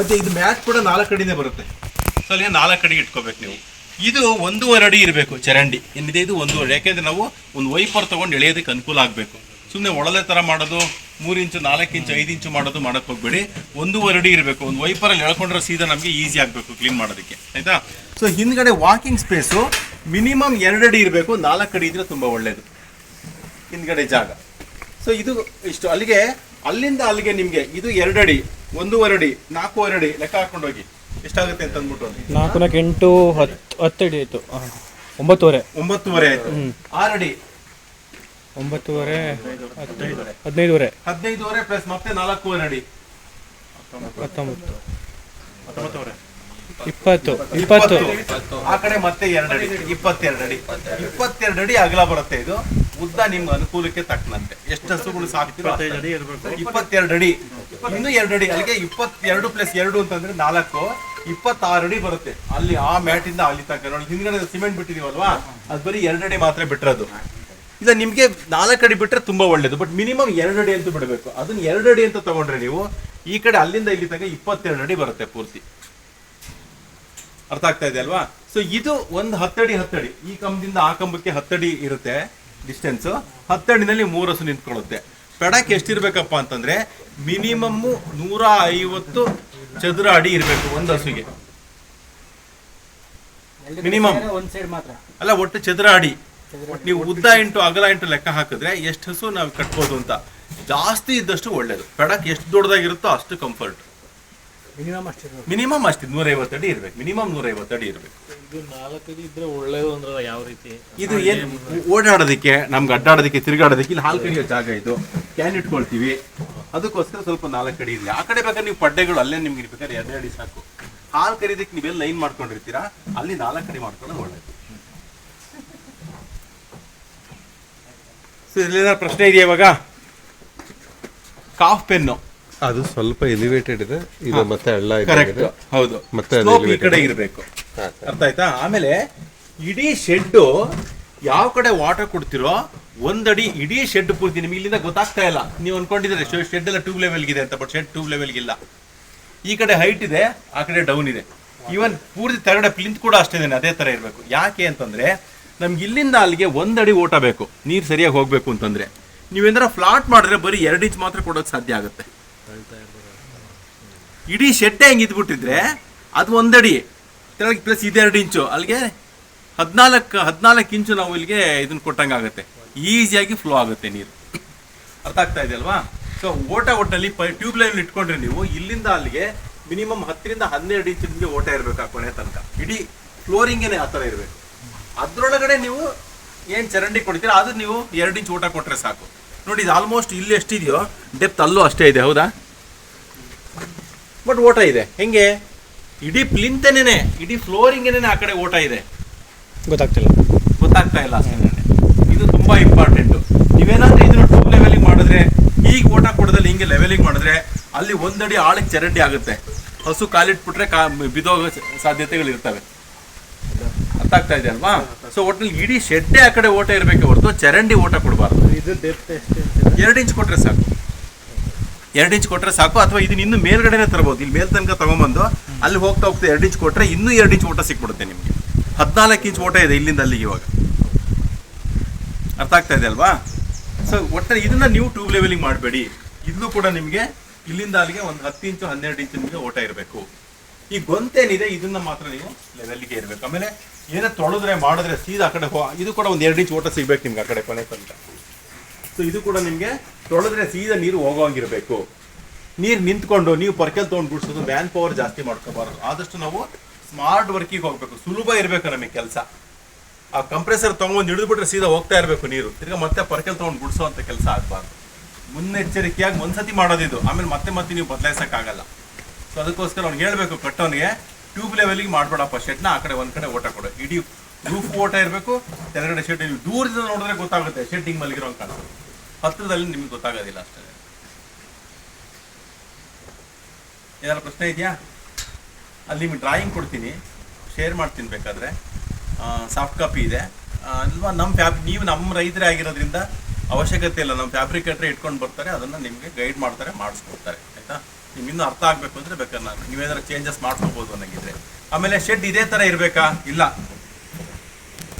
ಮತ್ತೆ ಇದು ಮ್ಯಾಟ್ ಕೂಡ ನಾಲ್ಕು ಅಡಿನೇ ಬರುತ್ತೆ. ಸೊ ಅಲ್ಲಿ ನಾಲ್ಕು ಅಡಿ ಇಟ್ಕೋಬೇಕು ನೀವು. ಇದು ಒಂದೂವರೆ ಅಡಿ ಇರಬೇಕು ಚರಂಡಿ. ಏನಿದೆ ಇದು ಒಂದೂವರೆ, ಯಾಕೆಂದ್ರೆ ನಾವು ಒಂದು ವೈಪರ್ ತೊಗೊಂಡು ಎಳೆಯೋದಕ್ಕೆ ಅನುಕೂಲ ಆಗಬೇಕು. ಸುಮ್ಮನೆ ಒಳಲೆ ಥರ ಮಾಡೋದು, ಮೂರು ಇಂಚು, ನಾಲ್ಕು ಇಂಚು, ಐದು ಇಂಚು ಮಾಡೋದು ಮಾಡೋಕ್ಕೆ ಹೋಗ್ಬೇಡಿ. ಒಂದೂವರೆ ಅಡಿ ಇರಬೇಕು. ಒಂದು ವೈಪರಲ್ಲಿ ಎಳ್ಕೊಂಡ್ರೆ ಸೀದಾ ನಮಗೆ ಈಸಿ ಆಗಬೇಕು ಕ್ಲೀನ್ ಮಾಡೋದಕ್ಕೆ. ಆಯಿತಾ? ಸೊ ಹಿಂದ್ಗಡೆ ವಾಕಿಂಗ್ ಸ್ಪೇಸು ಮಿನಿಮಮ್ ಎರಡು ಅಡಿ ಇರಬೇಕು. ನಾಲ್ಕು ಅಡಿ ಇದ್ರೆ ತುಂಬ ಒಳ್ಳೆಯದು ಹಿಂದ್ಗಡೆ ಜಾಗ. ಸೊ ಇದು ಇಷ್ಟು. ಅಲ್ಲಿಗೆ ಅಲ್ಲಿಂದ ಅಲ್ಲಿಗೆ ನಿಮಗೆ ಇದು ಎರಡು ಅಡಿ ಒಂದೂವರೆ ಅಡಿ ನಾಲ್ಕೂವರೆ ಅಡಿ ಲೆಕ್ಕ ಹಾಕೊಂಡು ಹೋಗಿ ಎಷ್ಟಾಗುತ್ತೆ ಅಂತ ಅಂದ್ಬಿಟ್ಟು. ನಾಲ್ಕು ನಾಲ್ಕು ಎಂಟು ಹತ್ತು ಹತ್ತು ಅಡಿ ಆಯಿತು. ಒಂಬತ್ತುವರೆ. ಒಂಬತ್ತುವರೆ ಆಯ್ತು. ಆರು ಅಡಿ ಒಂಬತ್ತುವರೆ ಹದಿನೈದು ಹದಿನೈದುವರೆ. ಹದಿನೈದುವರೆ ಪ್ಲಸ್ ಮತ್ತೆ ನಾಲ್ಕೂವರೆ ಅಡಿ. ಹತ್ತೊಂಬತ್ತು. ಹತ್ತೊಂಬತ್ತುವರೆ. ಇಪ್ಪತ್ತು ಇಪ್ಪತ್ತು. ಆ ಕಡೆ ಮತ್ತೆ ಎರಡು ಅಡಿ ಇಪ್ಪತ್ತೆರಡು ಅಡಿ ಇಪ್ಪತ್ತೆರಡು ಅಡಿ ಅಗಲ ಬರುತ್ತೆ ಇದು. ಉದ್ದ ನಿಮ್ಮ ಅನುಕೂಲಕ್ಕೆ ತಕ್ಕನಂತೆ. ಎಷ್ಟು ಹಸುಗಳು ಸಾಕ್ತಿರೋ ಇಪ್ಪತ್ತೆರಡು ಅಡಿ ಇನ್ನು ಎರಡು ಅಡಿ ಅಲ್ಲಿಗೆ ಇಪ್ಪತ್ತೆರಡು ಪ್ಲಸ್ ಎರಡು ಅಂತಂದ್ರೆ ನಾಲ್ಕು. ಇಪ್ಪತ್ತಾರು ಅಡಿ ಬರುತ್ತೆ. ಅಲ್ಲಿ ಆ ಮ್ಯಾಟ್ ಇಂದ ಅಲ್ಲಿ ತನಕ. ನೋಡಿ ಹಿಂದ್ಗಡೆ ಸಿಮೆಂಟ್ ಬಿಟ್ಟಿದೀವಲ್ವಾ? ಅದು ಬರೀ ಎರಡು ಅಡಿ ಮಾತ್ರ ಬಿಟ್ಟಿರೋದು ಇಲ್ಲ ನಿಮ್ಗೆ ನಾಲ್ಕು ಅಡಿ ಬಿಟ್ರೆ ತುಂಬಾ ಒಳ್ಳೇದು. ಬಟ್ ಮಿನಿಮಮ್ ಎರಡು ಅಡಿ ಅಂತ ಬಿಡಬೇಕು. ಅದನ್ನ ಎರಡು ಅಡಿ ಅಂತ ತಗೊಂಡ್ರೆ ನೀವು ಈ ಕಡೆ ಅಲ್ಲಿಂದ ಇಲ್ಲಿ ತನಕ ಇಪ್ಪತ್ತೆರಡು ಅಡಿ ಬರುತ್ತೆ ಪೂರ್ತಿ. ಅರ್ಥ ಆಗ್ತಾ ಇದೆ ಅಲ್ವಾ? ಸೊ ಇದು ಒಂದು ಹತ್ತಡಿ ಹತ್ತಡಿ. ಈ ಕಂಬದಿಂದ ಆ ಕಂಬಕ್ಕೆ ಹತ್ತಡಿ ಇರುತ್ತೆ ಡಿಸ್ಟೆನ್ಸ್ ಹತ್ತಡಿನಲ್ಲಿ ಮೂರು ಹಸು ನಿಂತ್ಕೊಳ್ಳುತ್ತೆ. ಪೆಡಕ್ ಎಷ್ಟಿರ್ಬೇಕಪ್ಪ ಅಂತಂದ್ರೆ ಮಿನಿಮಮ್ ನೂರ ಐವತ್ತು ಚದುರ ಅಡಿ ಇರಬೇಕು ಒಂದು ಹಸುಗೆ. ಮಿನಿಮಮ್ ಅಲ್ಲ ಒಟ್ಟು ಚದುರ ಅಡಿ. ನೀವು ಉದ್ದ ಇಂಟು ಅಗಲ ಇಂಟು ಲೆಕ್ಕ ಹಾಕಿದ್ರೆ ಎಷ್ಟು ಹಸು ನಾವು ಕಟ್ಬೋದು ಅಂತ. ಜಾಸ್ತಿ ಇದ್ದಷ್ಟು ಒಳ್ಳೇದು. ಪೆಡಕ್ ಎಷ್ಟು ದೊಡ್ಡದಾಗಿರುತ್ತೋ ಅಷ್ಟು ಕಂಫರ್ಟ್ ಮಿನಿಮಮ್ ಅಷ್ಟೇ ಮಿನಿಮಮ್ ಅಷ್ಟು ನೂರೈವತ್ತು ಅಡಿ ಇರ್ಬೇಕು. ಮಿನಿಮಮ್ ನೂರೈವತ್ತು ಅಡಿ ಇರಬೇಕು. ಇದು ನಾಲ್ಕು ಇದ್ರೆ ಒಳ್ಳೇದು ಅಂದ್ರೆ ಯಾವ ರೀತಿ? ಇದು ಏನ್ ಓಡಾಡೋದಕ್ಕೆ ನಮ್ಗೆ ಅಡ್ಡಾಡೋದಕ್ಕೆ ತಿರುಗಾಡೋದಕ್ಕೆ ಇಲ್ಲಿ ಹಾಲು ಕಡಿಯೋ ಜಾಗ ಇದು. ಕ್ಯಾನ್ ಇಟ್ಕೊಳ್ತೀವಿ. ಅದಕ್ಕೋಸ್ಕರ ಸ್ವಲ್ಪ ನಾಲ್ಕು ಅಡಿ ಇರಲಿ. ಆ ಕಡೆ ಬೇಕಾದ್ರೆ ನೀವು ಪಡ್ಡೆಗಳು ಅಲ್ಲೇ ನಿಮ್ಗೆ ಇರ್ಬೇಕಾದ್ರೆ ಎರಡು ಅಡಿ ಸಾಕು. ಹಾಲು ಕರಿಯೋದಕ್ಕೆ ನೀವೆಲ್ಲ ಲೈನ್ ಮಾಡ್ಕೊಂಡಿರ್ತೀರಾ? ಅಲ್ಲಿ ನಾಲ್ಕು ಅಡಿ ಮಾಡ್ಕೊಳ್ಳೋದು ಒಳ್ಳೇದು. ಸೊ ಇಲ್ಲೇನಾದ್ರು ಪ್ರಶ್ನೆ ಇದೆಯಾ ಇವಾಗ? Calf pen. ಅದು ಸ್ವಲ್ಪ ಎಲಿವೇಟೆಡ್ ಇದೆ. ಇದು ಮತ್ತೆ ಹಳ್ಳ ಕರೆಕ್ಟ್ ಇದ್ದಾಗಿದೆ ಹೌದು. ಮತ್ತೆ ಅದು ಈ elevated. ಕಡೆ ಇರಬೇಕು. ಹಾ, ಅರ್ಥ ಆಯ್ತಾ? ಆಮೇಲೆ ಇಡೀ ಶೆಡ್ ಯಾವ ಕಡೆ ವಾಟರ್ ಕೊಡ್ತಿರೋ ಒಂದಡಿ ಇಡೀ ಶೆಡ್ ಪೂರ್ತಿ ನಿಮ್ಗೆ ಇಲ್ಲಿಂದ ಗೊತ್ತಾಗ್ತಾ ಇಲ್ಲ. ನೀವು ಅನ್ಕೊಂಡಿದ್ರೆ ಶೆಡ್ ಎಲ್ಲ ಟ್ಯೂಬ್ ಲೆವೆಲ್ ಇದೆ ಅಂತ ಬಟ್ ಶೆಡ್ ಟ್ಯೂಬ್ ಲೆವೆಲ್ ಇಲ್ಲ ಈ ಕಡೆ ಹೈಟ್ ಇದೆ ಆ ಕಡೆ ಡೌನ್ ಇದೆ. ಈವನ್ ಪೂರ್ತಿ ತೆರಗಡೆ ಪ್ಲಿಂತ್ ಕೂಡ ಅಷ್ಟೇ ಅದೇ ತರ ಇರಬೇಕು. ಯಾಕೆ ಅಂತಂದ್ರೆ ನಮ್ಗೆ ಇಲ್ಲಿಂದ ಅಲ್ಲಿಗೆ ಒಂದಡಿ ಓಟ ಬೇಕು. ನೀರು ಸರಿಯಾಗಿ ಹೋಗ್ಬೇಕು ಅಂತಂದ್ರೆ. ನೀವೇನಾರ ಫ್ಲಾಟ್ ಮಾಡಿದ್ರೆ ಬರೀ ಎರಡು ಇಂಚ್ ಮಾತ್ರ ಕೊಡೋಕೆ ಸಾಧ್ಯ ಆಗುತ್ತೆ. ಇಡೀ ಶೆಡ್ಡೆ ಹೆಂಗೆ ಇದ್ಬಿಟ್ಟಿದ್ರೆ ಅದು ಒಂದಡಿ. ಕೆಳಗೆ ಪ್ಲಸ್ ಇದೆರಡು ಇಂಚು. ಅಲ್ಲಿಗೆ ಹದಿನಾಲ್ಕು ಹದಿನಾಲ್ಕು ಇಂಚು ನಾವು ಇಲ್ಲಿಗೆ ಇದನ್ನ ಕೊಟ್ಟಂಗೆ ಆಗುತ್ತೆ. ಈಸಿಯಾಗಿ ಫ್ಲೋ ಆಗುತ್ತೆ ನೀರು. ಅರ್ಥ ಆಗ್ತಾ ಇದೆ ಅಲ್ವಾ? ಸೊ ಓಟ ಒಟ್ಟಲ್ಲಿ ಟ್ಯೂಬ್ ಲೈನ್ ಇಟ್ಕೊಂಡ್ರೆ ನೀವು ಇಲ್ಲಿಂದ ಅಲ್ಲಿಗೆ ಮಿನಿಮಮ್ ಹತ್ತರಿಂದ ಹನ್ನೆರಡು ಇಂಚು ನಿಮಗೆ ಓಟ ಇರಬೇಕು ಆ ಕೊನೆ ತನಕ. ಇಡೀ ಫ್ಲೋರಿಂಗೇನೆ ಆ ಥರ ಇರಬೇಕು. ಅದರೊಳಗಡೆ ನೀವು ಏನು ಚರಂಡಿ ಕೊಡ್ತೀರಾ, ಅದು ನೀವು ಎರಡು ಇಂಚು ಊಟ ಕೊಟ್ಟರೆ ಸಾಕು. ನೋಡಿ ಇದು ಆಲ್ಮೋಸ್ಟ್ ಇಲ್ಲಿ ಎಷ್ಟಿದೆಯೋ ಡೆಪ್ತ್ ಅಲ್ಲೂ ಅಷ್ಟೇ ಇದೆ ಹೌದಾ? ಬಟ್ ಓಟ ಇದೆ. ಹೆಂಗೆ? ಇಡೀ ಪ್ಲಿಂತೇನೆ ಇಡೀ ಫ್ಲೋರಿಂಗೇನೆ ಆ ಕಡೆ ಓಟ ಇದೆ. ಗೊತ್ತಾಗ್ತಿಲ್ಲ. ಗೊತ್ತಾಗ್ತಾ ಇಲ್ಲ ಅಷ್ಟೇ ಇದು ತುಂಬ ಇಂಪಾರ್ಟೆಂಟು ನೀವೇನಾದ್ರೂ ಇದನ್ನ ಟೂ ಲೆವೆಲಿಂಗ್ ಮಾಡಿದ್ರೆ ಈಗ ಓಟ ಕೊಡದಲ್ಲಿ ಹಿಂಗೆ ಲೆವೆಲಿಂಗ್ ಮಾಡಿದ್ರೆ ಅಲ್ಲಿ ಒಂದಡಿ ಆಳಕ್ಕೆ ಚರಂಡಿ ಆಗುತ್ತೆ. ಹಸು ಕಾಲಿಟ್ಬಿಟ್ರೆ ಕಾ ಬಿದೋಗೋ ಸಾಧ್ಯತೆಗಳು ಇರ್ತವೆ ಅರ್ಥ ಆಗ್ತಾ ಇದೆ ಅಲ್ವಾ? ಸೊ ಒಟ್ಟಿನಲ್ಲಿ ಇಡೀ ಶೆಡ್ಡೆ ಆ ಕಡೆ ಓಟ ಇರಬೇಕು ಹೊರತು ಚರಂಡಿ ಓಟ ಕೊಡಬಾರ್ದು. ಎರಡು ಇಂಚ್ ಕೊಟ್ರೆ ಸಾಕು. ಎರಡು ಇಂಚ್ ಕೊಟ್ಟರೆ ಸಾಕು ಅಥವಾ ಇದನ್ನ ಇನ್ನು ಮೇಲ್ಗಡೆನೇ ತರಬಹುದು ಇಲ್ಲಿ ಮೇಲ್ ತನಕ ತಗೊಂಬಂದು ಅಲ್ಲಿ ಹೋಗ್ತಾ ಹೋಗ್ತಾ ಎರಡು ಇಂಚ್ ಕೊಟ್ರೆ ಇನ್ನೂ ಎರಡು ಇಂಚ್ ಓಟ ಸಿಕ್ಬಿಡುತ್ತೆ ನಿಮಗೆ. ಹದಿನಾಲ್ಕು ಇಂಚ್ ಓಟ ಇದೆ ಇಲ್ಲಿಂದ ಅಲ್ಲಿಗೆ ಇವಾಗ. ಅರ್ಥ ಆಗ್ತಾ ಇದೆ ಅಲ್ವಾ? ಸೊ ಒಟ್ಟರೆ ಇದನ್ನ ನೀವು ಟ್ಯೂಬ್ ಲೆವೆಲಿಂಗ್ ಮಾಡಬೇಡಿ. ಇಲ್ಲೂ ಕೂಡ ನಿಮಗೆ ಇಲ್ಲಿಂದ ಅಲ್ಲಿಗೆ ಒಂದು ಹತ್ತು ಇಂಚು ಹನ್ನೆರಡು ಇಂಚು ನಿಮಗೆ ಓಟ ಇರಬೇಕು. ಈ ಗೊಂತೇನಿದೆ, ಇದನ್ನ ಮಾತ್ರ ನೀವು ಲೆವೆಲ್ಗೆ ಇರಬೇಕು. ಆಮೇಲೆ ಏನೇ ತೊಳೆದ್ರೆ, ಮಾಡಿದ್ರೆ ಸೀದಾ ಆ ಕಡೆ ಹೋ ಇದು ಕೂಡ ಒಂದು ಎರಡು ಇಂಚ್ ಓಟ ಸಿಗ್ಬೇಕು ನಿಮ್ಗೆ ಆ ಕಡೆ ಕೊನೆ ತನಕ. ಸೊ ಇದು ಕೂಡ ನಿಮಗೆ ತೊಳೆದ್ರೆ ಸೀದಾ ನೀರು ಹೋಗೋಂಗಿರಬೇಕು. ನೀರು ನಿಂತ್ಕೊಂಡು ನೀವು ಪರ್ಕೆಲ್ ತೊಗೊಂಡು ಗುಡಿಸೋದು ಮ್ಯಾನ್ ಪವರ್ ಜಾಸ್ತಿ ಮಾಡ್ಕೋಬಾರ್ದು. ಆದಷ್ಟು ನಾವು ಸ್ಮಾರ್ಟ್ ವರ್ಕಿಗೆ ಹೋಗಬೇಕು. ಸುಲಭ ಇರಬೇಕು ನಮಗೆ ಕೆಲಸ. ಆ ಕಂಪ್ರೆಸರ್ ತೊಗೊಂಡು ಹಿಡಿದ್ಬಿಟ್ರೆ ಸೀದಾ ಹೋಗ್ತಾ ಇರಬೇಕು ನೀರು. ತಿರ್ಗಾ ಮತ್ತೆ ಪರ್ಕೆಲ್ ತೊಗೊಂಡು ಗುಡಿಸೋ ಅಂತ ಕೆಲಸ ಆಗಬಾರ್ದು. ಮುನ್ನೆಚ್ಚರಿಕೆಯಾಗಿ ಒಂದ್ಸತಿ ಮಾಡೋದಿದು. ಆಮೇಲೆ ಮತ್ತೆ ಮತ್ತೆ ನೀವು ಬದಲಾಯಿಸೋಕ್ಕಾಗಲ್ಲ. ಸೊ ಅದಕ್ಕೋಸ್ಕರ ಅವ್ನಿಗೆ ಹೇಳಬೇಕು, ಕಟ್ಟೋನಿಗೆ ಟ್ಯೂಬ್ ಲೆವೆಲಿಗೆ ಮಾಡಬೇಡಪ್ಪ ಶೆಡ್ನ. ಆ ಕಡೆ ಒಂದು ಕಡೆ ಓಟ ಕೊಡು. ಇಡೀ ರೂಫ್ ಓಟ ಇರಬೇಕು. ಕೆಳಗಡೆ ಶೆಡ್, ನೀವು ದೂರದಿಂದ ನೋಡಿದ್ರೆ ಗೊತ್ತಾಗುತ್ತೆ, ಶೆಡ್ ಹಿಂಗೆ ಮಲಗಿರೋ ಹತ್ರದಲ್ಲಿ ನಿಮ್ಗೆ ಗೊತ್ತಾಗೋದಿಲ್ಲ ಅಷ್ಟೇ. ಏನಾದ್ರು ಪ್ರಶ್ನೆ ಇದೆಯಾ? ಅಲ್ಲಿ ನಿಮ್ಗೆ ಡ್ರಾಯಿಂಗ್ ಕೊಡ್ತೀನಿ. ಶೇರ್ ಮಾಡ್ತೀನಿ ಬೇಕಾದ್ರೆ. ಸಾಫ್ಟ್ ಕಾಪಿ ಇದೆ. ಅಲ್ವಾ ನಮ್ಮ ಫ್ಯಾಬ್ ನೀವು ನಮ್ಮ ರೈತರೇ ಆಗಿರೋದ್ರಿಂದ ಅವಶ್ಯಕತೆ ಇಲ್ಲ. ನಮ್ಮ ಫ್ಯಾಬ್ರಿಕೇಟ್ರೆ ಇಟ್ಕೊಂಡು ಬರ್ತಾರೆ, ಅದನ್ನು ನಿಮಗೆ ಗೈಡ್ ಮಾಡ್ತಾರೆ, ಮಾಡಿಸ್ಕೊಡ್ತಾರೆ. ಆಯ್ತಾ? ನಿಮ್ಗೆ ಇನ್ನೂ ಅರ್ಥ ಆಗಬೇಕು ಅಂದರೆ ಬೇಕಾದ್ರೆ ನಾನು ನೀವೇನಾದ್ರು ಚೇಂಜಸ್ ಮಾಡ್ಕೋಬೋದು ಅನ್ನಂಗಿದ್ರೆ. ಆಮೇಲೆ ಶೆಡ್ ಇದೇ ತರ ಇರಬೇಕಾ? ಇಲ್ಲ.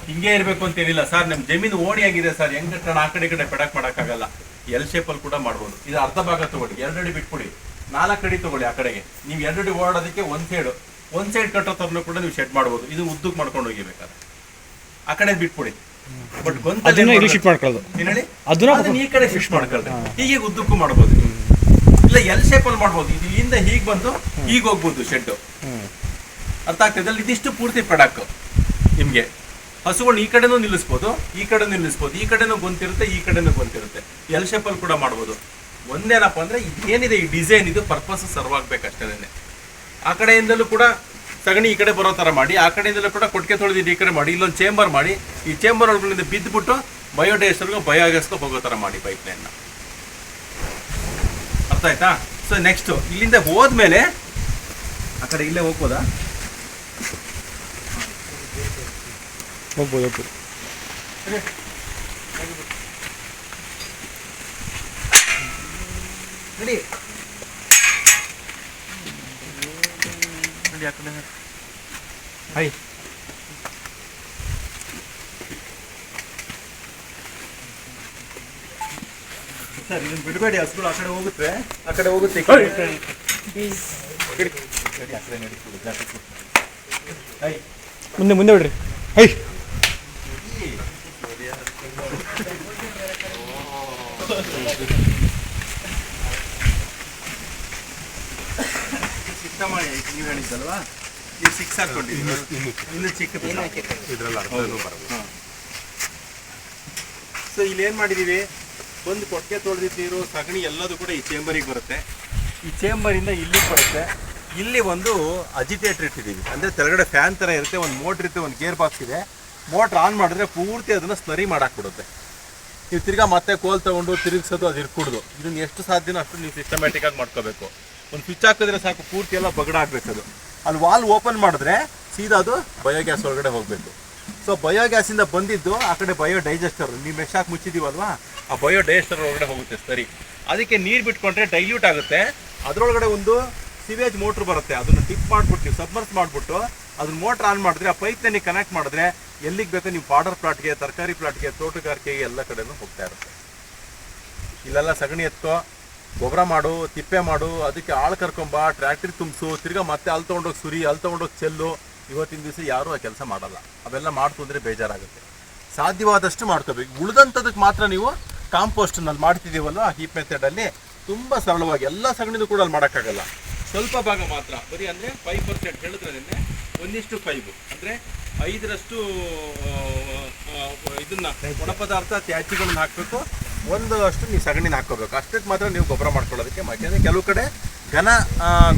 ಹಿಂಗೆ ಇರಬೇಕು ಅಂತ ಏನಿಲ್ಲ ಸರ್ ನಮ್ಮ ಜಮೀನು ಓಣಿಯಾಗಿದೆ ಆಗಿದೆ ಸರ್. ಹೆಂಗ್ ಕಟ್ಟೋಣ ಆ ಕಡೆ ಕಡೆ ಪೆಡಕ್ ಮಾಡೋಕ್ಕಾಗಲ್ಲ. ಎಲ್ ಶೇಪಲ್ಲಿ ಕೂಡ ಮಾಡ್ಬೋದು. ಇದು ಅರ್ಧ ಭಾಗ ತಗೊಳ್ಳಿ. ಎರಡು ಅಡಿ ಬಿಟ್ಬಿಡಿ. ನಾಲ್ಕು ಅಡಿ ತಗೊಳ್ಳಿ ಆ ಕಡೆಗೆ. ನೀವು ಎರಡು ಅಡಿ ಓಡೋದಕ್ಕೆ ಒಂದ್ ಸೈಡ್ ಒಂದ್ ಸೈಡ್ ಕಟ್ಟೋ ತರನು ಕೂಡ ನೀವು ಶೆಡ್ ಮಾಡ್ಬೋದು. ಇದು ಉದ್ದಕ್ಕೆ ಮಾಡ್ಕೊಂಡು ಹೋಗಿಬೇಕಾದ್ರೆ ಆ ಕಡೆ ಬಿಟ್ಬಿಡಿ. ಬಟ್ ಅದನ್ನ ಇಲ್ಲಿ ಗೊಂತ ಶಿಫ್ಟ್ ಮಾಡ್ಕೊಳ್ಳೋದು. ಹೇಳಿ? ಅದನ್ನ ಅದನ್ನ ಈ ಕಡೆ ಶಿಫ್ಟ್ ಮಾಡ್ಕೊಳ್ಳಿ ಹೀಗೆ ಉದ್ದಕ್ಕೂ ಮಾಡ್ಬೋದು. ಇಲ್ಲ ಎಲ್ ಶೇಪ್ ಅಲ್ಲಿ ಮಾಡ್ಬೋದು. ಇಲ್ಲಿಂದ ಹೀಗ್ ಬಂದು ಹೀಗ್ ಹೋಗ್ಬೋದು ಶೆಡ್ ಅರ್ಥ ಆಗ್ತದೆ ಅಲ್ಲಿ ಇದಿಷ್ಟು ಪೂರ್ತಿ ಪಡಕ್ ನಿಮ್ಗೆ. ಹಸುಗಳು ಈ ಕಡೆನೂ ನಿಲ್ಲಿಸ್ಬೋದು, ಈ ಕಡೆ ನಿಲ್ಲಿಸ್ಬೋದು, ಈ ಕಡೆನೂ ಗೊಂತಿರುತ್ತೆ, ಈ ಕಡೆನೂ ಗೊಂತಿರುತ್ತೆ. ಎಲ್ ಶೇಪಲ್ಲಿ ಕೂಡ ಮಾಡ್ಬೋದು. ಒಂದೇನಪ್ಪ ಅಂದರೆ ಇದೇನಿದೆ ಈ ಡಿಸೈನ್ ಇದು ಪರ್ಪಸ್ ಸರ್ವ್ ಆಗಬೇಕಷ್ಟೇ ಆ ಕಡೆಯಿಂದಲೂ ಕೂಡ ಸಗಣಿ ಈ ಕಡೆ ಬರೋ ಥರ ಮಾಡಿ, ಆ ಕಡೆಯಿಂದಲೂ ಕೂಡ ಕೊಟ್ಟಿಗೆ ತೊಳೆದಿದ್ದು ಈ ಕಡೆ ಮಾಡಿ, ಇಲ್ಲೊಂದು ಚೇಂಬರ್ ಮಾಡಿ, ಈ ಚೇಂಬರ್ ಒಳಗಡೆ ಬಿದ್ದುಬಿಟ್ಟು ಬಯೋಡೈಸರ್ಗೂ ಬಯೋಗ್ಯಾಸ್ಗೂ ಹೋಗೋ ಥರ ಮಾಡಿ ಪೈಪ್ ಲೈನ್ ಅರ್ಥ ಆಯ್ತಾ? ಸೊ ನೆಕ್ಸ್ಟು ಇಲ್ಲಿಂದ ಹೋದ್ಮೇಲೆ, ಆ ಕಡೆ ಇಲ್ಲೇ ಹೋಗ್ಬೋದಾ? ಹೋಗ್ಬೋದು ಹೋಗ್ಬೋದು ನಡಿ ನಡಿ ಆ ಕಡೆ ಹಾಯ್ ಸರ್ ಇದನ್ನ ಬಿಡಬೇಡಿ ಹಸುಗಳು ಆ ಕಡೆ ಹೋಗುತ್ತೆ. ಆ ಕಡೆ ಹೋಗುತ್ತೆ. ಮುಂದೆ ಮುಂದೆ ಬಿಡ್ರಿ. ಹೈ ಚಿಕ್ಕ ಮಾಡಿ ನೀವು ಹೇಳಿದ್ದಲ್ವಾ ನೀವು ಸಿಕ್ಸ್ ಹಾಕೊಂಡಿದ್ದೀನಿ ಇನ್ನು ಚಿಕ್ಕದು ಇದ್ರಲ್ಲಿ ಅರ್ಧನೂ ಬರಲ್ಲ ಸೊ ಇಲ್ಲಿ ಏನ್ ಮಾಡಿದೀವಿ? ಒಂದು ಕೊಟ್ಟಿಗೆ ತೊಳೆದಿದ್ದ ನೀರು ಸಗಣಿ ಎಲ್ಲದು ಕೂಡ ಈ ಚೇಂಬರಿಗೆ ಬರುತ್ತೆ. ಈ ಚೇಂಬರಿಂದ ಇಲ್ಲಿಗೆ ಬರುತ್ತೆ. ಇಲ್ಲಿ ಒಂದು ಅಜಿಟೇಟರ್ ಇಟ್ಟಿದ್ದೀವಿ ಅಂದ್ರೆ ತೆಳಗಡೆ ಫ್ಯಾನ್ ತರ ಇರುತ್ತೆ ಒಂದು ಮೋಟ್ರ್ ಇರುತ್ತೆ ಒಂದು ಗೇರ್ ಬಾಕ್ಸ್ ಇದೆ. ಮೋಟ್ರ್ ಆನ್ ಮಾಡಿದ್ರೆ ಪೂರ್ತಿ ಅದನ್ನ ಸ್ಲರಿ ಮಾಡಾಕ್ಬಿಡುತ್ತೆ ನೀವು ತಿರ್ಗಾ ಮತ್ತೆ ಕೋಲ್ ತಗೊಂಡು ತಿರುಗಿಸೋದು ಅದು ಇರ್ಕೂಡ್ದು ಇದನ್ನ ಎಷ್ಟು ಸಾಧ್ಯನೋ ಅಷ್ಟು ನೀವು ಸಿಸ್ಟಮ್ಯಾಟಿಕ್ ಆಗಿ ಮಾಡ್ಕೋಬೇಕು. ಒಂದು ಸ್ವಿಚ್ ಹಾಕಿದ್ರೆ ಸಾಕು, ಪೂರ್ತಿ ಎಲ್ಲ ಬಗಡ ಆಗ್ಬೇಕು ಅದು. ಅಲ್ಲಿ ವಾಲ್ ಓಪನ್ ಮಾಡಿದ್ರೆ ಸೀದಾ ಅದು ಬಯೋಗ್ಯಾಸ್ ಒಳಗಡೆ ಹೋಗಬೇಕು. ಸೊ ಬಯೋಗ್ಯಾಸಿಂದ ಬಂದಿದ್ದು ಆ ಕಡೆ ಬಯೋ ಡೈಜೆಸ್ಟರ್ ನೀವು ಹಾಕಿ ಮುಚ್ಚಿದೀವಲ್ವಾ ಆ ಬಯೋ ಡೈಜೆಸ್ಟರ್ ಒಳಗಡೆ ಹೋಗುತ್ತೆ, ಸರಿ. ಅದಕ್ಕೆ ನೀರು ಬಿಟ್ಕೊಂಡ್ರೆ ಡೈಲ್ಯೂಟ್ ಆಗುತ್ತೆ. ಅದರೊಳಗಡೆ ಒಂದು ಸಿವೇಜ್ ಮೋಟ್ರ್ ಬರುತ್ತೆ. ಅದನ್ನು ಟಿಪ್ ಮಾಡಿಬಿಟ್ಟು, ನೀವು ಸಬ್ಮರ್ಸ್ ಮಾಡಿಬಿಟ್ಟು, ಅದನ್ನ ಮೋಟ್ರ್ ಆನ್ ಮಾಡಿದ್ರೆ ಆ ಪೈಪ್ ನೀವು ಕನೆಕ್ಟ್ ಮಾಡಿದ್ರೆ ಎಲ್ಲಿಗೆ ಬೇಕೋ ನೀವು ಪಾಡರ್ ಪ್ಲಾಟ್ಗೆ ತರಕಾರಿ ಪ್ಲಾಟ್ಗೆ ತೋಟಗಾರಿಕೆಗೆ ಎಲ್ಲ ಕಡೆನೂ ಹೋಗ್ತಾ ಇರುತ್ತೆ. ಇಲ್ಲೆಲ್ಲ ಸಗಣಿ ಎತ್ಕೋ ಗೊಬ್ಬರ ಮಾಡು ತಿಪ್ಪೆ ಮಾಡು ಅದಕ್ಕೆ ಆಳು ಕರ್ಕೊಂಬ ಟ್ರ್ಯಾಕ್ಟ್ರಿಗೆ ತುಂಬಿಸು ತಿರ್ಗಾ ಮತ್ತೆ ಅಲ್ಲಿ ತೊಗೊಂಡೋಗಿ ಸುರಿ ಅಲ್ಲಿ ತೊಗೊಂಡೋಗಿ ಚೆಲ್ಲು. ಇವತ್ತಿನ ದಿವಸ ಯಾರೂ ಆ ಕೆಲಸ ಮಾಡಲ್ಲ. ಅವೆಲ್ಲ ಮಾಡ್ತು ಅಂದರೆ ಬೇಜಾರಾಗುತ್ತೆ. ಸಾಧ್ಯವಾದಷ್ಟು ಮಾಡ್ಕೋಬೇಕು. ಉಳಿದಂಥದಕ್ಕೆ ಮಾತ್ರ ನೀವು ಕಾಂಪೋಸ್ಟ್ನಲ್ಲಿ ಮಾಡ್ತಿದ್ದೀವಲ್ಲ ಆ ಹೀಪ್ ಮೆಥಡಲ್ಲಿ ತುಂಬ ಸರಳವಾಗಿ ಎಲ್ಲ ಸಗಣಿನೂ ಕೂಡ ಅಲ್ಲಿ ಮಾಡೋಕ್ಕಾಗಲ್ಲ. ಸ್ವಲ್ಪ ಭಾಗ ಮಾತ್ರ. ಬರೀ ಅಂದರೆ ಫೈವ್ ಪರ್ಸೆಂಟ್ ಹೇಳಿದ್ರೆ ನಿನ್ನೆ ಒಂದಿಷ್ಟು ಫೈವ್ ಅಂದರೆ ಐದರಷ್ಟು ಇದನ್ನ ಒಣ ಪದಾರ್ಥ ತ್ಯಾಜ್ಯಗಳನ್ನ ಹಾಕಬೇಕು. ಒಂದು ಅಷ್ಟು ನೀವು ಸಗಣಿನ ಹಾಕೋಬೇಕು ಅಷ್ಟಕ್ಕೆ ಮಾತ್ರ ನೀವು ಗೊಬ್ಬರ ಮಾಡ್ಕೊಳ್ಳೋದಕ್ಕೆ ಯಾಕೆಂದರೆ ಕೆಲವು ಕಡೆ ಘನ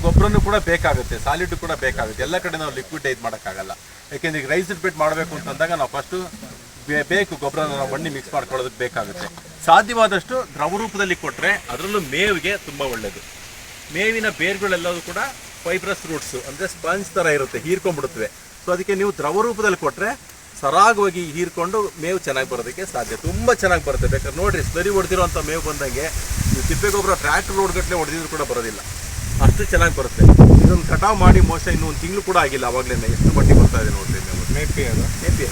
ಗೊಬ್ಬರನೂ ಕೂಡ ಬೇಕಾಗುತ್ತೆ. ಸಾಲಿಡ್ ಕೂಡ ಬೇಕಾಗುತ್ತೆ. ಎಲ್ಲ ಕಡೆ ನಾವು ಲಿಕ್ವಿಡ್ ಇದು ಮಾಡೋಕ್ಕಾಗಲ್ಲ. ಯಾಕೆಂದ್ರೆ ಈಗ ರೈಸ್ ಬೆಡ್ ಮಾಡಬೇಕು ಅಂತಂದಾಗ ನಾವು ಫಸ್ಟು ಬೇಕು ಗೊಬ್ಬರ ನಾವು ಮಣ್ಣಿ ಮಿಕ್ಸ್ ಮಾಡ್ಕೊಳ್ಳೋದಕ್ಕೆ ಬೇಕಾಗುತ್ತೆ. ಸಾಧ್ಯವಾದಷ್ಟು ದ್ರವ ರೂಪದಲ್ಲಿ ಕೊಟ್ಟರೆ ಅದರಲ್ಲೂ ಮೇವಿಗೆ ತುಂಬ ಒಳ್ಳೆಯದು ಮೇವಿನ ಬೇರುಗಳೆಲ್ಲವೂ ಕೂಡ ಫೈಬ್ರಸ್ ರೂಟ್ಸು ಅಂದರೆ ಸ್ಪಂಜ್ ಥರ ಇರುತ್ತೆ, ಹೀರ್ಕೊಂಡ್ಬಿಡುತ್ತವೆ. ಸೊ ಅದಕ್ಕೆ ನೀವು ದ್ರವ ರೂಪದಲ್ಲಿ ಕೊಟ್ಟರೆ ಸರಾಗವಾಗಿ ಹೀರ್ಕೊಂಡು ಮೇವು ಚೆನ್ನಾಗಿ ಬರೋದಕ್ಕೆ ಸಾಧ್ಯ. ತುಂಬ ಚೆನ್ನಾಗಿ ಬರುತ್ತೆ ಬೇಕಾದ್ರೆ ನೋಡಿರಿ ಸ್ಲರಿ ಹೊಡೆದಿರೋಂಥ ಮೇವು ಬಂದಂಗೆ ನೀವು ತಿಪ್ಪೆ ಗೊಬ್ಬರ ಟ್ರ್ಯಾಕ್ಟರ್ ಲೋಡ್ಗಟ್ಟಲೆ ಹೊಡೆದಿದ್ರು ಕೂಡ ಬರೋದಿಲ್ಲ. ಅಷ್ಟು ಚೆನ್ನಾಗಿ ಬರುತ್ತೆ. ಇದೊಂದು ಕಟಾವ್ ಮಾಡಿ ಮೋಸ ಇನ್ನೂ ಒಂದು ತಿಂಗಳು ಕೂಡ ಆಗಿಲ್ಲ ಅವಾಗಲೇ ಎಷ್ಟು ಮಟ್ಟಿಗೆ ಬರ್ತಾ ಇದೆ ನೋಡ್ರಿ ಮೇವು. ಮೇಪಿ ಅದು? ಮೇಪಿ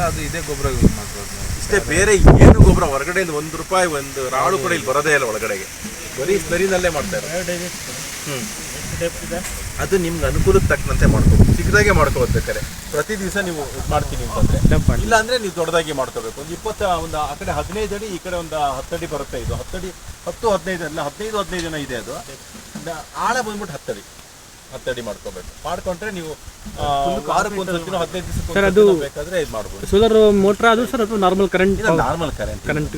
ಅದು. ಇದೇ ಗೊಬ್ಬರ ಯೂಸ್ ಮಾಡ್ಬೋದು ಇಷ್ಟೇ ಬೇರೆ ಏನು ಗೊಬ್ಬರ ಹೊರಗಡೆಯಿಂದ ಒಂದು ರೂಪಾಯಿ ಒಂದು ರಾಳು ಕೂಡ ಇಲ್ಲಿ ಬರೋದೇ ಇಲ್ಲ ಒಳಗಡೆಗೆ. ಬರೀ ಸ್ಲರಿನಲ್ಲೇ ಮಾಡ್ತಾರೆ ಹ್ಮ್. ಅದು ನಿಮ್ಗೆ ಅನುಕೂಲಕ್ಕೆ ತಕ್ಕಂತೆ ಮಾಡ್ಕೋಬೇಕು. ಚಿಕ್ಕದಾಗೆ ಮಾಡ್ಕೋಬೇಕಾರೆ ಬೇಕಾರೆ ಪ್ರತಿ ದಿವಸ ನೀವು ಇದು ಮಾಡ್ತೀನಿ ಅಂತಂದ್ರೆ. ಇಲ್ಲ ಅಂದ್ರೆ ನೀವು ದೊಡ್ಡದಾಗಿ ಮಾಡ್ಕೋಬೇಕು. ಒಂದು ಇಪ್ಪತ್ತ ಒಂದು ಆ ಕಡೆ ಹದಿನೈದು ಅಡಿ ಈ ಕಡೆ ಒಂದು ಹತ್ತಡಿ ಬರುತ್ತೆ ಇದು. ಹತ್ತಡಿ ಹತ್ತು ಹದಿನೈದು ಅಲ್ಲ ಹದಿನೈದು ಹದಿನೈದು ಜನ ಇದೆ ಅದು. ಆಳ ಬಂದ್ಬಿಟ್ಟು ಹತ್ತಡಿ. ಹತ್ತಡಿ ಮಾಡ್ಕೋಬೇಕು. ಮಾಡ್ಕೊಂಡ್ರೆ ನೀವು ವಾರಕ್ಕೆ ಒಂದು ಸತಿನೋ ಹದಿನೈದು ಸರ್, ಅದು- ದಿವಸ ಬೇಕಾದ್ರೆ ಇದು ಮಾಡ್ಬೋದು. ಸೋಲಾರ್ ಮೋಟರ್ ಅದು ಸರ್ ಅಥವಾ normal current normal current current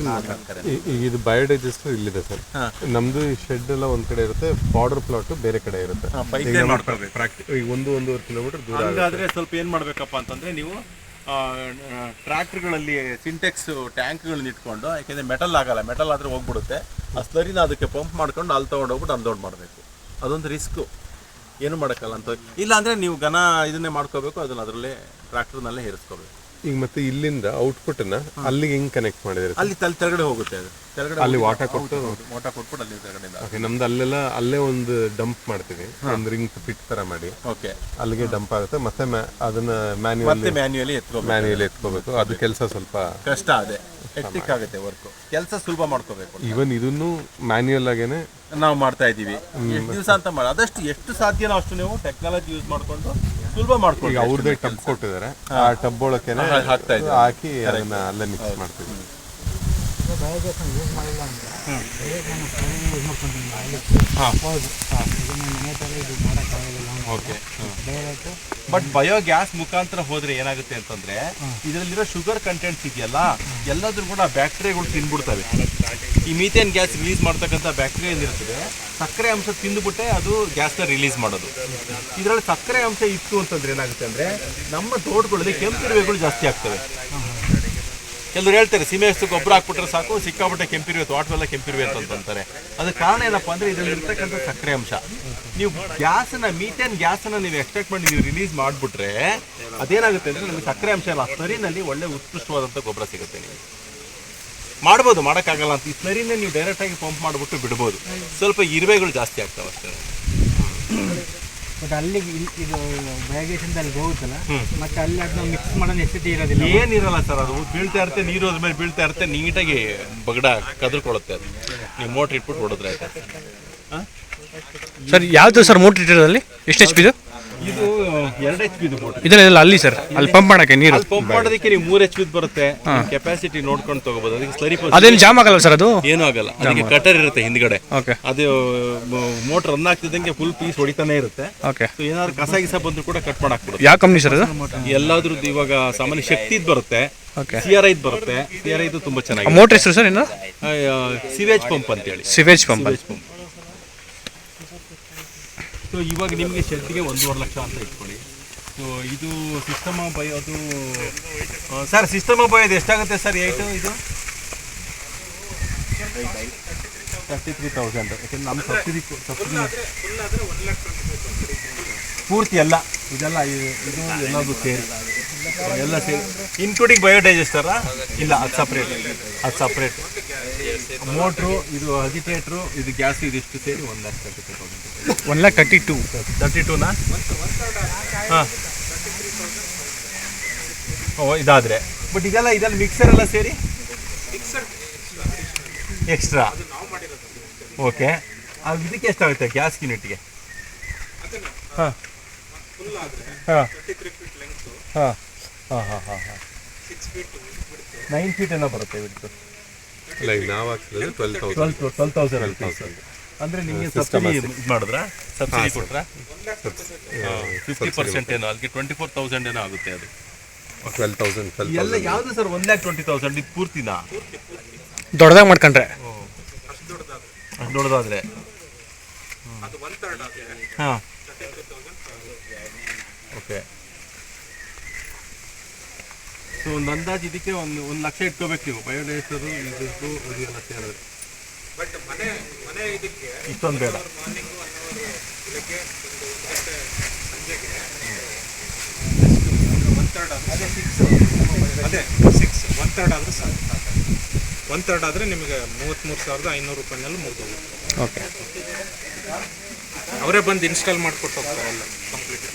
ಈ- ಇದು ಬಯೋಡೈಜೆಸ್ಟರ್ ಇಲ್ಲಿದೆ ಸರ್. ಹಾ. ನಮ್ದು ಈ ಶೆಡ್ ಎಲ್ಲ ಒಂದ್ ಕಡೆ ಇರುತ್ತೆ ಬಾರ್ಡರ್ ಪ್ಲಾಟ್ ಬೇರೆ ಕಡೆ ಇರುತ್ತೆ. ಪೈಪ್ ಈಗ ನಮ್ಮ ಪ್ರಾಕ್ಟಿ- ಈಗ ಒಂದು ಒಂದೂವರೆ ಕಿಲೋಮೀಟರ್ ದೂರ. ಹಂಗಾದ್ರೆ ಸ್ವಲ್ಪ ಏನ್ ಮಾಡ್ಬೇಕಪ್ಪ ಅಂತಂದ್ರೆ ನೀವು ಟ್ರ್ಯಾಕ್ಟರ್ಗಳಲ್ಲಿ ಸಿಂಟೆಕ್ಸ್ ಟ್ಯಾಂಕ್ಗಳನ್ನ ಇಟ್ಕೊಂಡು ಯಾಕೆಂದ್ರೆ ಮೆಟಲ್ ಆಗಲ್ಲ ಮೆಟಲ್ ಆದ್ರೆ ಹೋಗ್ಬಿಡುತ್ತೆ. ಆ ಸ್ಲರಿನ ಅದಕ್ಕೆ ಪಂಪ್ ಮಾಡ್ಕೊಂಡು ಅಲ್ಲಿ ತಗೊಂಡೋಗ್ಬಿಟ್ಟು ಅನ್ಲೋಡ್ ಮಾಡಬೇಕು. ಅದೊಂದು ರಿಸ್ಕು ಏನು ಮಾಡೋಕ್ಕಲ್ಲ ಅಂತ. ಇಲ್ಲ ಅಂದರೆ ನೀವು ಘನ ಇದನ್ನೇ ಮಾಡ್ಕೋಬೇಕು ಅದನ್ನ ಅದರಲ್ಲೇ ಟ್ರ್ಯಾಕ್ಟರ್ನಲ್ಲೇ ಹೇರಿಸ್ಕೋಬೇಕು ಈಗ ಮತ್ತೆ ಇಲ್ಲಿಂದ ಔಟ್ಪುಟ್ನ ಅಲ್ಲಿಗೆ ಹೆಂಗ್ ಕನೆಕ್ಟ್ ಮಾಡಿದ್ರೆ ಅಲ್ಲಿ ತಲೆ ತೆಳಗಡೆ ಹೋಗುತ್ತೆ ಅದು. ತೆಳಗಡೆ ಅಲ್ಲಿ ವಾಟರ್ ಕೊಟ್ಟು ವಾಟ ಕೊಟ್ಬಿಟ್ಟು ಅಲ್ಲಿ ತೆಳಗಡೆಯಿಂದ ಓಕೆ ನಮ್ದು ಅಲ್ಲೆಲ್ಲ ಅಲ್ಲೇ ಒಂದು ಡಂಪ್ ಮಾಡ್ತೀವಿ. ಒಂದು ರಿಂಗ್ ಫಿಟ್ ತರ ಮಾಡಿ. ಓಕೆ ಅಲ್ಲಿಗೆ ಡಂಪ್ ಆಗುತ್ತೆ. ಮತ್ತೆ ಅದನ್ನ ಮ್ಯಾನ್ಯುವಲ್ ಮತ್ತೆ ಮ್ಯಾನ್ಯುಯಲಿ ಎತ್ಕೋಬೇಕು. ಮ್ಯಾನ್ಯುವಲ್ ಎತ್ಕೋಬೇಕು. ಅದು ಕೆಲಸ ಸ್ವಲ್ಪ ಕಷ್ಟ ಅದೇ. ಹೆಕ್ಟಿಕ್ ಆಗುತ್ತೆ ವರ್ಕ್ ಕೆಲಸ ಸುಲಭ ಮಾಡ್ಕೋಬೇಕು ಈವನ್ ಇದನ್ನು ಮ್ಯಾನ್ಯುಯಲ್ ಆಗೇನೆ ನಾವು ಮಾಡ್ತಾ ಇದ್ದೀವಿ. ಎಷ್ಟು ದಿವಸ ಅಂತ ಮಾಡಿ ಅದಷ್ಟು ಎಷ್ಟು ಸಾಧ್ಯನೋ ಅಷ್ಟು ನೀವು ಟೆಕ್ನಾಲಜಿ ಯೂಸ್ ಮಾಡ್ಕೊಂಡು ಸುಲಭ ಈಗ ಅವ್ರದ್ದೇ ಅವ್ರದೇ ಟಬ್ ಕೊಟ್ಟಿದ್ದಾರೆ. ಆ ಟಬ್ ಒಳಕೆನೆ ಹಾಕ್ತಾ ಇದ್ದಾರೆ. ಹಾಕಿ ಅದನ್ನ ಅಲ್ಲೇ ಮಿಕ್ಸ್ ಮಾಡ್ತೀವಿ ಬಟ್ ಬಯೋಗ್ಯಾಸ್ ಮುಖಾಂತರ ಹೋದ್ರೆ ಏನಾಗುತ್ತೆ ಅಂತಂದ್ರೆ ಇದರಲ್ಲಿರೋ ಶುಗರ್ ಕಂಟೆಂಟ್ಸ್ ಇದೆಯಲ್ಲ ಎಲ್ಲಾದ್ರೂ ಕೂಡ ಬ್ಯಾಕ್ಟೀರಿಯಾಗಳು ತಿನ್ಬಿಡ್ತವೆ. ಈ ಮೀಥೇನ್ ಗ್ಯಾಸ್ ರಿಲೀಸ್ ಮಾಡ್ತಕ್ಕಂಥ ಬ್ಯಾಕ್ಟೀರಿಯಾ ಏನಿರ್ತದೆ ಸಕ್ಕರೆ ಅಂಶ ತಿಂದುಬಿಟ್ಟೆ ಅದು ಗ್ಯಾಸ್ನ ರಿಲೀಸ್ ಮಾಡೋದು. ಇದರಲ್ಲಿ ಸಕ್ಕರೆ ಅಂಶ ಇತ್ತು ಅಂತಂದ್ರೆ ಏನಾಗುತ್ತೆ ಅಂದ್ರೆ, ನಮ್ಮ ತೋಟಗಳಲ್ಲಿ ಕೆಂಪಿರುವೆಗಳು ಜಾಸ್ತಿ ಆಗ್ತವೆ. ಕೆಲವರು ಹೇಳ್ತಾರೆ, ಸೀಮೆ ಗೊಬ್ಬರ ಹಾಕ್ಬಿಟ್ರೆ ಸಾಕು ಸಿಕ್ಕಾಬಿಟ್ಟೆ ಕೆಂಪಿರುವೆ ತೋಟವೆಲ್ಲ ಕೆಂಪಿರುವೆ ಅಂತ ಅಂತಾರೆ. ಅದಕ್ಕೆ ಕಾರಣ ಏನಪ್ಪ ಅಂದ್ರೆ, ಇದರಲ್ಲಿ ಇರ್ತಕ್ಕಂಥ ಸಕ್ಕರೆ ಅಂಶ. ನೀವು ಗ್ಯಾಸನ್ನ, ಮೀಥೇನ್ ಗ್ಯಾಸನ್ನ ನೀವು ಎಕ್ಸ್ಟ್ರಾಕ್ಟ್ ಮಾಡಿ ನೀವು ರಿಲೀಸ್ ಮಾಡಿಬಿಟ್ರೆ, ಅದೇನಾಗುತ್ತೆ ಅಂದ್ರೆ, ನಿಮಗೆ ಸಕ್ಕರೆ ಅಂಶ ಎಲ್ಲ ಸರಿನಲ್ಲಿ ಒಳ್ಳೆ ಉತ್ಕೃಷ್ಟವಾದಂಥ ಗೊಬ್ಬರ ಸಿಗುತ್ತೆ ನಿಮಗೆ. ಮಾಡ್ಬೋದು ಮಾಡೋಕ್ಕಾಗಲ್ಲ ಅಂತ ಈ ಸ್ಲರಿನ ನೀವು ಡೈರೆಕ್ಟಾಗಿ ಪಂಪ್ ಮಾಡಿಬಿಟ್ಟು ಬಿಡ್ಬೋದು. ಸ್ವಲ್ಪ ಇರುವೆಗಳು ಜಾಸ್ತಿ ಆಗ್ತವೆ ಅಷ್ಟೇ. ಬಟ್ ಅಲ್ಲಿಗೆ ಇದು ಬಯೋಗ್ಯಾಸಿಂದ ಅಲ್ಲಿ ಹೋಗುತ್ತಲ್ಲ ಮತ್ತೆ ಅಲ್ಲಿ ಅದನ್ನ ಮಿಕ್ಸ್ ಮಾಡೋ ನೆಸಿಟಿ ಇರೋದಿಲ್ಲ. ಏನಿರಲ್ಲ ಸರ್ ಅದು ಬೀಳ್ತಾ ಇರುತ್ತೆ ನೀರು ಅದ್ರ ಮೇಲೆ ಬೀಳ್ತಾ ಇರುತ್ತೆ ನೀಟಾಗಿ ಬಗಡ ಕದರ್ಕೊಳ್ಳುತ್ತೆ ಅದು. ನೀವು ಮೋಟ್ರ್ ಇಟ್ಬಿಟ್ಟು ಹೊಡೆದ್ರೆ ಆಯ್ತು. ಸರ್ ಯಾವುದು ಸರ್ ಮೋಟ್ರ್ ಇಟ್ಟಿರೋದಲ್ಲಿ ಎಷ್ಟು ಎಚ್ ಪಿದು ಇದು ಎರಡು ಎಚ್ ಪಿ ಇದೆಲ್ಲ ಅಲ್ಲಿ ಸರ್ ಅಲ್ಲಿ ಪಂಪ್ ಮಾಡಕ್ಕೆ ನೀರು. ಅಲ್ಲಿ ಪಂಪ್ ಮಾಡೋದಕ್ಕೆ ನೀವು ಮೂರ್ ಎಚ್ ಪಿ ಬರುತ್ತೆ ಕೆಪಾಸಿಟಿ ನೋಡ್ಕೊಂಡು ತಗೋಬಹುದು ಅದಕ್ಕೆ ಸ್ಲರಿ ಅದೇನು ಜಾಮ್ ಆಗಲ್ಲ ಸರ್ ಅದು? ಏನೂ ಆಗಲ್ಲ. ಅದಕ್ಕೆ ಕಟರ್ ಇರುತ್ತೆ ಹಿಂದ್ಗಡೆ. ಅದು ಮೋಟರ್ ರನ್ ಆಗ್ತಿದ್ದಂಗೆ ಫುಲ್ ಪೀಸ್ ಹೊಡಿತಾನೆ ಇರುತ್ತೆ. ಓಕೆ ಏನಾದ್ರು ಕಸ ಗಿಸ ಬಂದ್ರು ಕೂಡ ಕಟ್ ಮಾಡಾಕ್ಬಿಡುತ್ತೆ. ಯಾವ ಕಂಪ್ನಿ ಸರ್ ಅದು? ಎಲ್ಲಾದ್ರದ್ದು ಇವಾಗ ಸಾಮಾನ್ಯ ಶಕ್ತಿ ಬರುತ್ತೆ. ಸಿ ಆರ್ ಐದ್ ಬರುತ್ತೆ. ಸಿ ಆರ್ ಐದು ತುಂಬಾ ಚೆನ್ನಾಗಿ ಮೋಟರ್ ಹೆಸರು ಸರ್ ಇನ್ನು ಸಿವೇಜ್ ಪಂಪ್ ಅಂತೇಳಿ. ಸಿವೇಜ್ ಪಂಪ್ ಪಂಪ್ ಸೊ ಇವಾಗ ನಿಮಗೆ ಶೆಡ್ಗೆ ಒಂದೂವರೆ ಲಕ್ಷ ಅಂತ ಇಟ್ಕೊಳ್ಳಿ. ಸೊ ಇದು ಸಿಸ್ಟಮ್ ಬೈ ಅದು ಸರ್ ಸಿಸ್ಟಮ್ ಬೈ ಅದು ಎಷ್ಟಾಗುತ್ತೆ ಸರ್ ಏಟು ಇದು? ತರ್ಟಿ ತ್ರೀ ತೌಸಂಡ್ ಯಾಕೆಂದ್ರೆ ನಮ್ಮ ಸಬ್ಸಿಡಿ ಸಬ್ಸಿಡಿ ಪೂರ್ತಿ ಎಲ್ಲ. ಇದೆಲ್ಲ ಇದು ಎಲ್ಲದು ಸೇರಿ. ಎಲ್ಲ ಸೇರಿ. ಇನ್ಕ್ಲೂಡಿಂಗ್ ಬಯೋಡೈಜೆಸ್ಟರ ಇಲ್ಲ, ಅದು ಸಪ್ರೇಟ್ ಅದು ಸಪ್ರೇಟ್ ಮೋಟ್ರು ಇದು ಅಜಿಟೇಟ್ರು ಇದು ಗ್ಯಾಸ್ ಇದಿಷ್ಟು ಸೇರಿ ಒಂದು lakh one lakh thirty two thirty ಟೂನಾ ಹಾಂ. ಓ ಇದಾದರೆ. ಬಟ್ ಇದೆಲ್ಲ ಇದೆಲ್ಲ ಮಿಕ್ಸರ್ ಎಲ್ಲ ಸೇರಿ? ಎಕ್ಸ್ಟ್ರಾ ಓಕೆ ಅದು ಇದಕ್ಕೆ ಎಷ್ಟಾಗುತ್ತೆ ಗ್ಯಾಸ್ ಯೂನಿಟ್ಗೆ ಹಾಂ. ಹಾಂ. ಹಾಂ. ಹಾಂ ಹಾಂ ಹಾಂ ಹಾಂ. ನೈನ್ ಫೀಟ್ ಏನೋ ಬರುತ್ತೆ ಬಿಟ್ಟು twelve thousand twelve twelve thousand ಅಂದ್ರೆ ನಿಮಗೆ ಸಬ್ಸಿಡಿ ಇದು ಮಾಡಿದ್ರ? ಸಬ್ಸಿಡಿ ಕೊಟ್ರ? ಫಿಫ್ಟಿ ಪರ್ಸೆಂಟ್ ಏನೋ. ಅದಕ್ಕೆ ಟ್ವೆಂಟಿ ಫೋರ್ ತೌಸಂಡ್ ಏನೋ ಆಗುತ್ತೆ ಅದು. ಟ್ವೆಲ್ ತೌಸಂಡ್ ಎಲ್ಲ ಯಾವುದು sir one lakh twenty thousand ಇದು ಪೂರ್ತಿನಾ? ದೊಡ್ಡದಾಗಿ ಮಾಡ್ಕೊಂಡ್ರೆ. ಅಷ್ಟು ದೊಡ್ಡದಾದ್ರೆ. ಹಾಂ. ಓಕೆ. ಸೊ ಒಂದು ಅಂದಾಜು ಇದಕ್ಕೆ ಒಂದು ಒಂದು ಲಕ್ಷ ಇಟ್ಕೋಬೇಕು ನೀವು. ಬಯೋಡೈಸರು ಇದ್ದು ಇದೆಲ್ಲ ಸೇರಿದ್ರೆ. ಇಷ್ಟೊಂದು ಬೇಡ. ಅದೇ ಸಿಕ್ಸ್ ಒನ್ ತರ್ಡ್ ಆದ್ರೆ ಸಾಕು. ಒನ್ ತರ್ಡ್ ಆದರೆ ನಿಮಗೆ ಮೂವತ್ತ್ಮೂರು ಸಾವಿರದ ಐನೂರು ರೂಪಾಯಿನಲ್ಲಿ ಮುಗಿದೋಗುತ್ತೆ. ಓಕೆ. ಅವರೇ ಬಂದು ಇನ್ಸ್ಟಾಲ್ ಮಾಡಿಕೊಟ್ಟು ಹೋಗ್ತಾರೆ ಎಲ್ಲ ಕಂಪ್ಲೀಟ್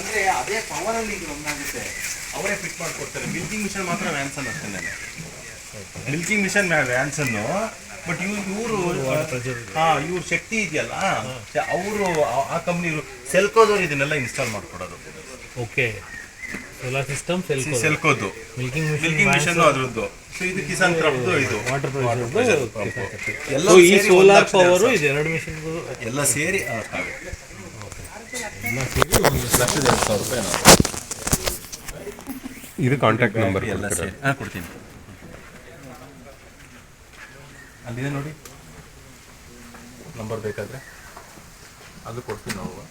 ಅಂದ್ರೆ ಅದೇ ಪವರ್ ಅಲ್ಲಿ ಇದು ಒಂದಾಗುತ್ತೆ. ಅವರೇ ಫಿಟ್ ಮಾಡಿಕೊಡ್ತಾರೆ. ಮಿಲ್ಕಿಂಗ್ ಮಿಷನ್ ಮಾತ್ರ ವ್ಯಾನ್ಸನ್ ಅಷ್ಟೇ ಮಿಲ್ಕಿಂಗ್ ಮಿಷನ್ ವ್ಯಾನ್ಸನ್ ಬಟ್ ಇವ್ರು ಇವರು ಹಾ ಇವ್ರ ಶಕ್ತಿ ಇದೆಯಲ್ಲ? ಅವರು ಆ ಕಂಪ್ನಿ ಸೆಲ್ಕೋದವ್ರು ಇದನ್ನೆಲ್ಲ ಇನ್ಸ್ಟಾಲ್ ಮಾಡ್ಕೊಡೋದು. ಓಕೆ ಸೋಲಾರ್ ಸಿಸ್ಟಮ್ ಸೆಲ್ಕೋ ಸೆಲ್ಕೋದು ಮಿಲ್ಕಿಂಗ್ ಮಿಲ್ಕಿಂಗ್ ಮಿಷನ್ ಅದರದ್ದು. ಸೊ ಇದು ಕಿಸಾನ್ ಕ್ರಾಫ್ಟ್ ಇದು. ವಾಟರ್ ಎಲ್ಲ ಸೊ ಈ ಸೋಲಾರ್ ಪವರ್ ಇದೆ ಎರಡು ಇದು ಎರಡು ಸೇರಿ ಎಲ್ಲ ಸೇರಿ ಒಂದು ಲಕ್ಷದ ಎರಡು ಸಾವಿರ ರೂಪಾಯಿ ಇದು ಕಾಂಟ್ಯಾಕ್ಟ್ ನಂಬರ್ ಎಲ್ಲ ಸೇರಿ. ಹಾಂ ಕೊಡ್ತೀನಿ. ಅಲ್ಲಿದೆ ನೋಡಿ. ನಂಬರ್ ಬೇಕಾದ್ರೆ. ಅದು ಕೊಡ್ತೀವಿ ನಾವು.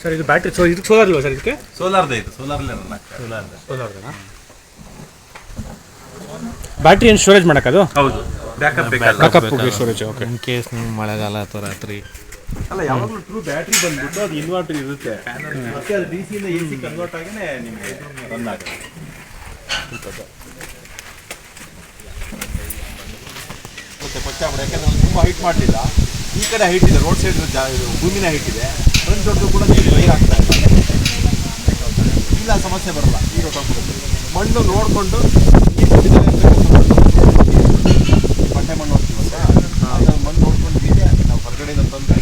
ಸರ್ ಇದು ಬ್ಯಾಟ್ರಿ ಸೊ ಇದಕ್ಕೆ ಸೋಲಾರ್ ಇಲ್ವಾ ಸರ್ ಇದಕ್ಕೆ? ಸೋಲಾರ್ದೇ ಇದು. ಸೋಲಾರ್ ರನ್ ಆಗ್ತದೆ. ಸೋಲಾರ್ದೇ ಸೋಲಾರ್ದೇನಾ ಬ್ಯಾಟ್ರಿ ಏನು ಸ್ಟೋರೇಜ್ ಮಾಡೋಕ್ಕದು ಹೌದು. ಬ್ಯಾಕಪ್ ಬೇಕಲ್ಲ ಬ್ಯಾಕಪ್ಗೆ ಸ್ಟೋರೇಜ್ ಓಕೆ ಇನ್ ಕೇಸ್ ನೀವು ಮಳೆಗಾಲ ಅಥವಾ ರಾತ್ರಿ ಅಲ್ಲ ಯಾವಾಗಲೂ ಟ್ರೂ ಬ್ಯಾಟ್ರಿ ಬಂದ್ಬಿಟ್ಟು ಅದು ಇನ್ವರ್ಟರ್ ಇರುತ್ತೆ. ಮತ್ತೆ ಅದು ಡಿ ಸಿಯಿಂದ ಎ ಸಿ ಕನ್ವರ್ಟ್ ಆಗಿನೇ ನಿಮಗೆ ರನ್ ಆಗುತ್ತೆ. ಮತ್ತೆ ಪಚ್ಚ ಬಿಡ ಯಾಕಂದ್ರೆ ತುಂಬ ಹೈಟ್ ಮಾಡಲಿಲ್ಲ. ಈ ಕಡೆ ಹೈಟ್ ಇದೆ ರೋಡ್ ಸೈಡ್ ಭೂಮಿನ ಹೈಟ್ ಇದೆ. ಫ್ರಂಟ್ ದೊಡ್ಡದು ಕೂಡ ನೀರು ವೈರ್ ಆಗ್ತಾ ಇಲ್ಲ. ಇಲ್ಲ ಸಮಸ್ಯೆ ಬರಲ್ಲ. ನೀರು ಮಣ್ಣು ನೋಡಿಕೊಂಡು ಬಟ್ಟೆ ಬಂಡೆ ಮಣ್ಣು ನೋಡ್ತೀವಲ್ಲ ಅದನ್ನ ಮಣ್ಣು ನೋಡ್ಕೊಂಡು ನಾವು ಹೊರಗಡೆಯಿಂದ ತಂದು